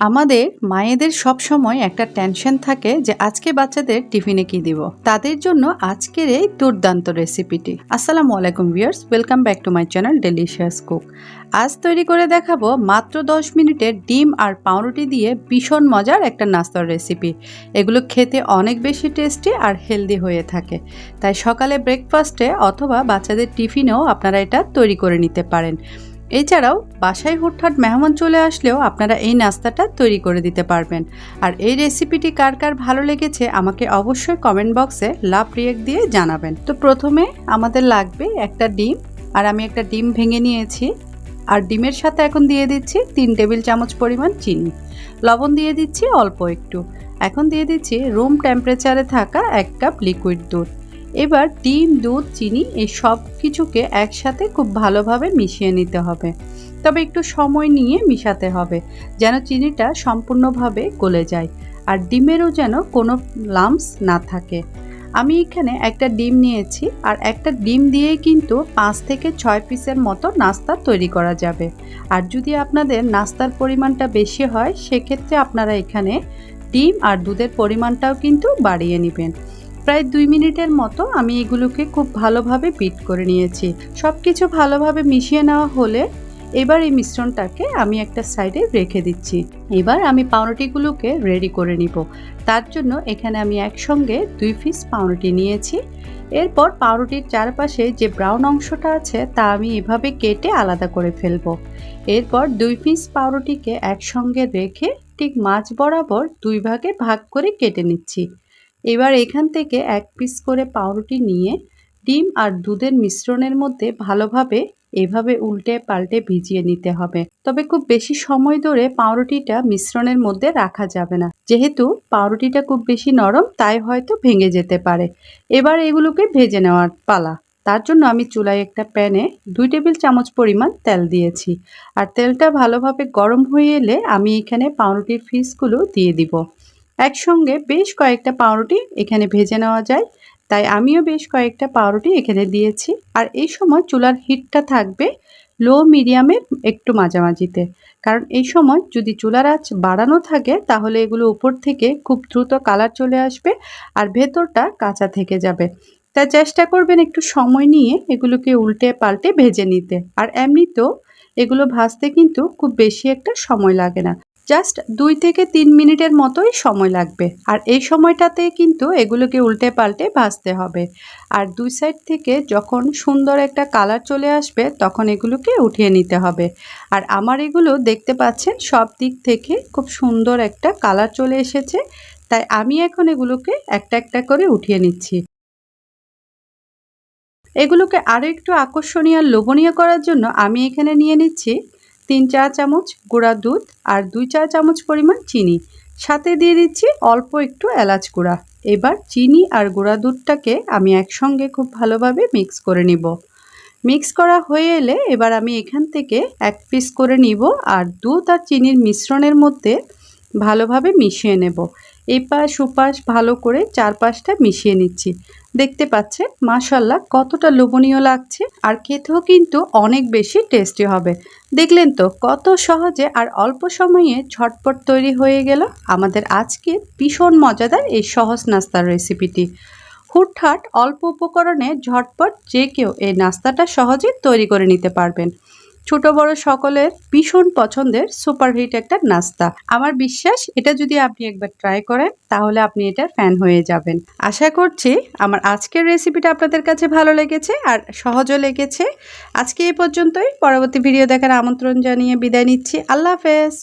আমাদের মায়েদের সব সময় একটা টেনশন থাকে যে আজকে বাচ্চাদের টিফিনে কি দিব। তাদের জন্য আজকের এই দুর্দান্ত রেসিপিটি আসসালামু আলাইকুম viewers welcome back to my channel delicious cook আজ তৈরি করে দেখাবো মাত্র 10 মিনিটের ডিম আর পাউরুটি দিয়ে ভীষণ মজার একটা নাস্তার রেসিপি এগুলো খেতে অনেক বেশি টেস্টি আর হেলদি হয়ে থাকে। তাই সকালে ব্রেকফাস্টে অথবা বাচ্চাদের টিফিনেও আপনারা এটা তৈরি করে নিতে পারেন। এছাড়াও বাসায় হুটহাট মেহমান চলে আসলেও আপনারা এই নাস্তাটা তৈরি করে দিতে পারবেন। আর এই রেসিপিটি কার কার ভালো লেগেছে আমাকে অবশ্যই কমেন্ট বক্সে লাভ রিয়েক্ট দিয়ে জানাবেন। তো প্রথমে আমাদের লাগবে একটা ডিম, আর আমি একটা ডিম ভেঙে নিয়েছি। আর ডিমের সাথে এখন দিয়ে দিচ্ছি তিন টেবিল চামচ পরিমাণ চিনি। লবণ দিয়ে দিচ্ছি অল্প একটু। এখন দিয়ে দিচ্ছি রুম টেম্পারেচারে থাকা এক কাপ লিকুইড দুধ। এবার ডিম, দুধ, চিনি এই সব কিছুকে একসাথে খুব ভালোভাবে মিশিয়ে নিতে হবে। তবে একটু সময় নিয়ে মিশাতে হবে যেন চিনিটা সম্পূর্ণভাবে গলে যায় আর ডিমেরও যেন কোনো লামস না থাকে। আমি এখানে একটা ডিম নিয়েছি আর একটা ডিম দিয়ে কিন্তু পাঁচ থেকে ছয় পিসের মতো নাস্তা তৈরি করা যাবে। আর যদি আপনাদের নাস্তার পরিমাণটা বেশি হয়, সেক্ষেত্রে আপনারা এখানে ডিম আর দুধের পরিমাণটাও কিন্তু বাড়িয়ে নেবেন। প্রায় দুই মিনিটের মতো আমি এগুলোকে খুব ভালোভাবে বিট করে নিয়েছি। সব কিছু ভালোভাবে মিশিয়ে নেওয়া হলে এবার এই মিশ্রণটাকে আমি একটা সাইডে রেখে দিচ্ছি। এবার আমি পাউরুটিগুলোকে রেডি করে নিব। তার জন্য এখানে আমি একসঙ্গে দুই পিস পাউরুটি নিয়েছি। এরপর পাউরুটির চারপাশে যে ব্রাউন অংশটা আছে তা আমি এভাবে কেটে আলাদা করে ফেলব। এরপর দুই পিস পাউরুটিকে একসঙ্গে রেখে ঠিক মাছ বরাবর দুই ভাগে ভাগ করে কেটে নিচ্ছি। এবার এখান থেকে এক পিস করে পাউরুটি নিয়ে ডিম আর দুধের মিশ্রণের মধ্যে ভালোভাবে এভাবে উল্টে পাল্টে ভিজিয়ে নিতে হবে। তবে খুব বেশি সময় ধরে পাউরুটিটা মিশ্রণের মধ্যে রাখা যাবে না। যেহেতু পাউরুটিটা খুব বেশি নরম, তাই হয়তো ভেঙে যেতে পারে। এবার এগুলোকে ভেজে নেওয়ার পালা। তার জন্য আমি চুলায় একটা প্যানে দুই টেবিল চামচ পরিমাণ তেল দিয়েছি। আর তেলটা ভালোভাবে গরম হয়ে এলে আমি এখানে পাউরুটির ফিসগুলো দিয়ে দিব। একসঙ্গে বেশ কয়েকটা পাউরুটি এখানে ভেজে নেওয়া যায়। তাই আমিও বেশ কয়েকটা পাউরুটি এখানে দিয়েছি। আর এই সময় চুলার হিটটা থাকবে লো মিডিয়ামের একটু মাঝামাঝিতে। কারণ এই সময় যদি চুলার আঁচ বাড়ানো থাকে, তাহলে এগুলো উপর থেকে খুব দ্রুত কালার চলে আসবে আর ভেতরটা কাঁচা থেকে যাবে। তাই চেষ্টা করবেন একটু সময় নিয়ে এগুলোকে উল্টে পাল্টে ভেজে নিতে। আর এমনিতেও এগুলো ভাজতে কিন্তু খুব বেশি একটা সময় লাগে না। জাস্ট দুই থেকে তিন মিনিটের মতোই সময় লাগবে। আর এই সময়টাতে কিন্তু এগুলোকে উল্টে পাল্টে ভাজতে হবে। আর দুই সাইড থেকে যখন সুন্দর একটা কালার চলে আসবে, তখন এগুলোকে উঠিয়ে নিতে হবে। আর আমার এগুলো দেখতে পাচ্ছেন, সব দিক থেকে খুব সুন্দর একটা কালার চলে এসেছে। তাই আমি এখন এগুলোকে একটা একটা করে উঠিয়ে নিচ্ছি। এগুলোকে আরও একটু আকর্ষণীয় লোভনীয় করার জন্য আমি এখানে নিয়ে নিচ্ছি তিন চা চামচ গুঁড়া দুধ আর দুই চা চামচ পরিমাণ চিনি। সাথে দিয়ে দিচ্ছি অল্প একটু এলাচ গুঁড়া। এবার চিনি আর গুঁড়া দুধটাকে আমি একসঙ্গে খুব ভালোভাবে মিক্স করে নিব। মিক্স করা হয়ে এলে এবার আমি এখান থেকে এক পিস করে নিব আর দুধ আর চিনির মিশ্রণের মধ্যে ভালোভাবে মিশিয়ে নেব। এই পাশ উপাশ ভালো করে চারপাশটা মিশিয়ে নিচ্ছি। দেখতে পাচ্ছেন, মাশাল্লাহ, কতটা লোভনীয় লাগছে আর খেতেও কিন্তু অনেক বেশি টেস্টি হবে। দেখলেন তো, কত সহজে আর অল্প সময়ে ঝটপট তৈরি হয়ে গেল আমাদের আজকে ভীষণ মজাদার এই সহজ নাস্তার রেসিপিটি। হুটহাট অল্প উপকরণে ঝটপট যে কেউ এই নাস্তাটা সহজে তৈরি করে নিতে পারবেন। ছোট বড় সকলের ভীষণ পছন্দের সুপারহিট একটা নাস্তা। আমার বিশ্বাস, এটা যদি আপনি একবার ট্রাই করেন, তাহলে আপনি এটার ফ্যান হয়ে যাবেন। আশা করছি আমার আজকের রেসিপিটা আপনাদের কাছে ভালো লেগেছে আর সহজও লেগেছে। আজকে এ পর্যন্তই। পরবর্তী ভিডিও দেখার আমন্ত্রণ জানিয়ে বিদায় নিচ্ছি। আল্লাহ হাফেজ!